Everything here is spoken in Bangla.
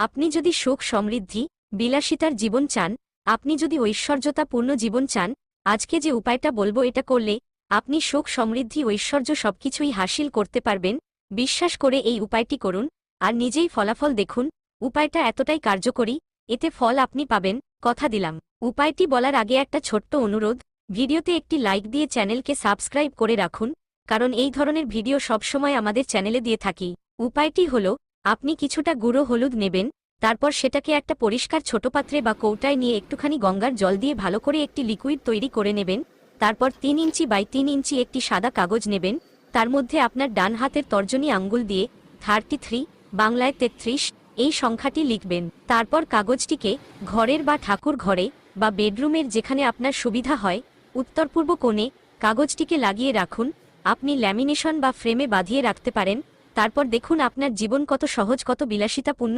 আপনি যদি সুখ সমৃদ্ধি, বিলাসিতার জীবন চান, আপনি যদি ঐশ্বর্যতাপূর্ণ জীবন চান, আজকে যে উপায়টা বলব এটা করলে, আপনি সুখ সমৃদ্ধি, ঐশ্বর্য সবকিছুই হাসিল করতে পারবেন, বিশ্বাস করে এই উপায়টি করুন, আর নিজেই ফলাফল দেখুন, উপায়টা এতটাই কার্যকরী, এতে ফল আপনি পাবেন, কথা দিলাম। উপায়টি বলার আগে একটা ছোট্ট অনুরোধ, ভিডিওতে একটি লাইক দিয়ে চ্যানেলকে সাবস্ক্রাইব করে রাখুন, কারণ এই ধরনের ভিডিও সবসময় আমাদের চ্যানেলে দিয়ে থাকি। উপায়টি হল আপনি কিছুটা গুঁড়ো হলুদ নেবেন, তারপর সেটাকে একটা পরিষ্কার ছোট পাত্রে বা কৌটায় নিয়ে একটুখানি গঙ্গার জল দিয়ে ভালো করে একটি লিকুইড তৈরি করে নেবেন, তারপর তিন ইঞ্চি বাই তিন ইঞ্চি একটি সাদা কাগজ নেবেন, তার মধ্যে আপনার ডান হাতের তর্জনী আঙ্গুল দিয়ে থার্টি থ্রি বাংলায় তেত্রিশ, এই সংখ্যাটি লিখবেন। তারপর কাগজটিকে ঘরের বা ঠাকুর ঘরে বা বেডরুমের যেখানে আপনার সুবিধা হয় উত্তর পূর্ব কোণে কাগজটিকে লাগিয়ে রাখুন, আপনি ল্যামিনেশন বা ফ্রেমে বাঁধিয়ে রাখতে পারেন তারপর দেখুন আপনার জীবন কত সহজ কত বিলাসিতাপূর্ণ